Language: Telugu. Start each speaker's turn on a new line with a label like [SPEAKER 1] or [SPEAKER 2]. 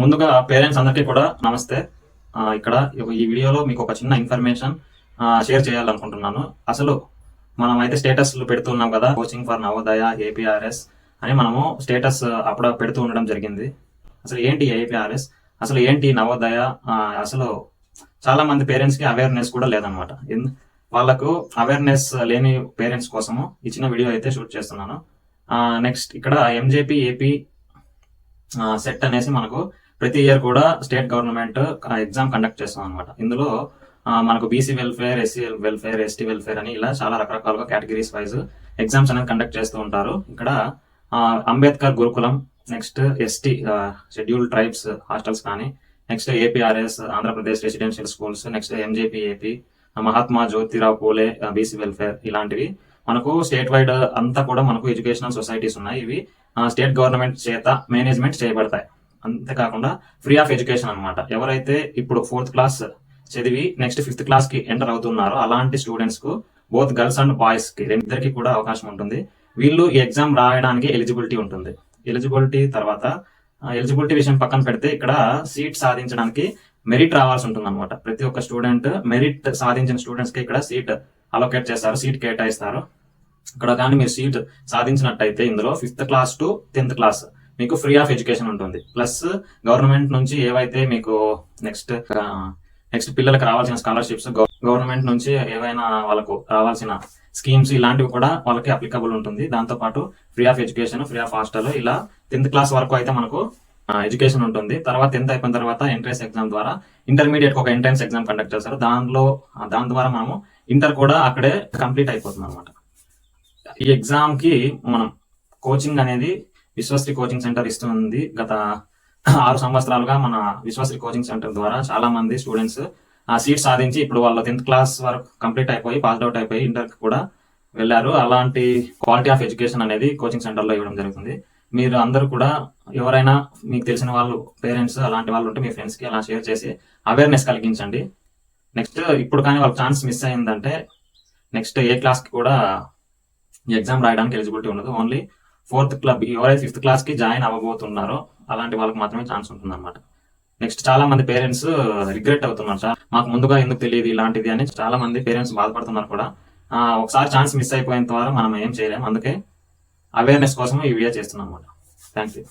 [SPEAKER 1] ముందుగా పేరెంట్స్ అందరికీ కూడా నమస్తే. ఇక్కడ ఈ వీడియోలో మీకు ఒక చిన్న ఇన్ఫర్మేషన్ షేర్ చేయాలనుకుంటున్నాను. అసలు మనం అయితే స్టేటస్లు పెడుతున్నాం కదా కోచింగ్ ఫర్ నవోదయ ఏపీఆర్ఎస్ అని మనము స్టేటస్ అప్పుడు పెడుతూ ఉండడం జరిగింది. అసలు ఏంటి ఏపీఆర్ఎస్? అసలు ఏంటి నవోదయ? అసలు చాలా మంది పేరెంట్స్కి అవేర్నెస్ కూడా లేదనమాట వాళ్ళకు అవేర్నెస్ లేని పేరెంట్స్ కోసము ఇచ్చిన వీడియో అయితే షూట్ చేస్తున్నాను. నెక్స్ట్ ఇక్కడ ఎంజేపీ ఏపీ సెట్ అనేసి మనకు ప్రతి ఇయర్ కూడా స్టేట్ గవర్నమెంట్ ఎగ్జామ్ కండక్ట్ చేస్తాం అనమాట ఇందులో మనకు BC welfare SC welfare ST welfare అని ఇలా చాలా రకరకాలుగా కేటగిరీస్ వైజ్ ఎగ్జామ్స్ అనేది కండక్ట్ చేస్తూ ఉంటారు. ఇక్కడ Ambedkar Gurukulam next ST scheduled tribes hostels కానీ next APRS Andhra Pradesh residential schools next MJP AP Mahatma Jyotirao Phule BC welfare ఇలాంటివి. మనకు స్టేట్ వైడ్ అంతా కూడా మనకు ఎడ్యుకేషనల్ సొసైటీస్ ఉన్నాయి. ఇవి స్టేట్ గవర్నమెంట్ చేత మేనేజ్మెంట్ చేయబడతాయి. అంతేకాకుండా ఫ్రీ ఆఫ్ ఎడ్యుకేషన్ అనమాట ఎవరైతే ఇప్పుడు ఫోర్త్ క్లాస్ చదివి నెక్స్ట్ ఫిఫ్త్ క్లాస్కి ఎంటర్ అవుతున్నారో అలాంటి స్టూడెంట్స్కు బోత్ గర్ల్స్ అండ్ బాయ్స్కి రెండిద్దరికి కూడా అవకాశం ఉంటుంది. వీళ్ళు ఈ ఎగ్జామ్ రాయడానికి ఎలిజిబిలిటీ ఉంటుంది. ఎలిజిబిలిటీ తర్వాత ఎలిజిబిలిటీ విషయం పక్కన పెడితే ఇక్కడ సీట్ సాధించడానికి మెరిట్ రావాల్సి ఉంటుంది అనమాట ప్రతి ఒక్క స్టూడెంట్ మెరిట్ సాధించిన స్టూడెంట్స్కి ఇక్కడ సీట్ అలొకేట్ చేస్తారు సీట్ కేటాయిస్తారు. ఇక్కడ కానీ మీరు సీట్ సాధించినట్టయితే ఇందులో fifth class to tenth class మీకు ఫ్రీ ఆఫ్ ఎడ్యుకేషన్ ఉంటుంది. ప్లస్ గవర్నమెంట్ నుంచి ఏవైతే మీకు నెక్స్ట్ నెక్స్ట్ పిల్లలకు రావాల్సిన స్కాలర్షిప్స్ గవర్నమెంట్ నుంచి ఏవైనా వాళ్ళకు రావాల్సిన స్కీమ్స్ ఇలాంటివి కూడా వాళ్ళకి అప్లికబుల్ ఉంటుంది. దాంతో పాటు free of education free of hostel ఇలా టెన్త్ క్లాస్ వరకు అయితే మనకు ఎడ్యుకేషన్ ఉంటుంది. తర్వాత టెన్త్ అయిపోయిన తర్వాత ఎంట్రన్స్ ఎగ్జామ్ ద్వారా ఇంటర్మీడియట్ ఒక ఎంట్రన్స్ ఎగ్జామ్ కండక్ట్ చేస్తారు. దానిలో దాని ద్వారా మనము ఇంటర్ కూడా అక్కడే కంప్లీట్ అయిపోతుంది అనమాట ఈ ఎగ్జామ్కి మనం కోచింగ్ అనేది విశ్వశ్రీ కోచింగ్ సెంటర్ ఇస్తుంది. గత ఆరు సంవత్సరాలుగా మన విశ్వశ్రీ కోచింగ్ సెంటర్ ద్వారా చాలా మంది స్టూడెంట్స్ ఆ సీట్ సాధించి ఇప్పుడు వాళ్ళ టెన్త్ క్లాస్ వరకు కంప్లీట్ అయిపోయి పాస్ అవుట్ అయిపోయి ఇంటర్ కూడా వెళ్ళారు. అలాంటి క్వాలిటీ ఆఫ్ ఎడ్యుకేషన్ అనేది కోచింగ్ సెంటర్లో ఇవ్వడం జరుగుతుంది. మీరు అందరూ కూడా ఎవరైనా మీకు తెలిసిన వాళ్ళు పేరెంట్స్ అలాంటి వాళ్ళు ఉంటే మీ ఫ్రెండ్స్కి అలా షేర్ చేసి అవేర్నెస్ కలిగించండి. నెక్స్ట్ ఇప్పుడు కానీ వాళ్ళకి ఛాన్స్ మిస్ అయిందంటే నెక్స్ట్ ఏ క్లాస్కి కూడా ఎగ్జామ్ రాయడానికి ఎలిజిబిలిటీ ఉండదు ఓన్లీ ఫోర్త్ క్లబ్ ఎవరైతే ఫిఫ్త్ క్లాస్కి జాయిన్ అవ్వబోతున్నారో అలాంటి వాళ్ళకి మాత్రమే ఛాన్స్ ఉంటుంది అనమాట నెక్స్ట్ చాలా మంది పేరెంట్స్ రిగ్రెట్ అవుతున్నారు సార్. మాకు ముందుగా ఎందుకు తెలియదు ఇలాంటిది అని చాలా మంది పేరెంట్స్ బాధపడుతున్నారు కూడా. ఒకసారి ఛాన్స్ మిస్ అయిపోయిన ద్వారా మనం ఏం చేయలేం. అందుకే అవేర్నెస్ కోసం ఈ వీడియో చేస్తున్నాం అనమాట థ్యాంక్ యూ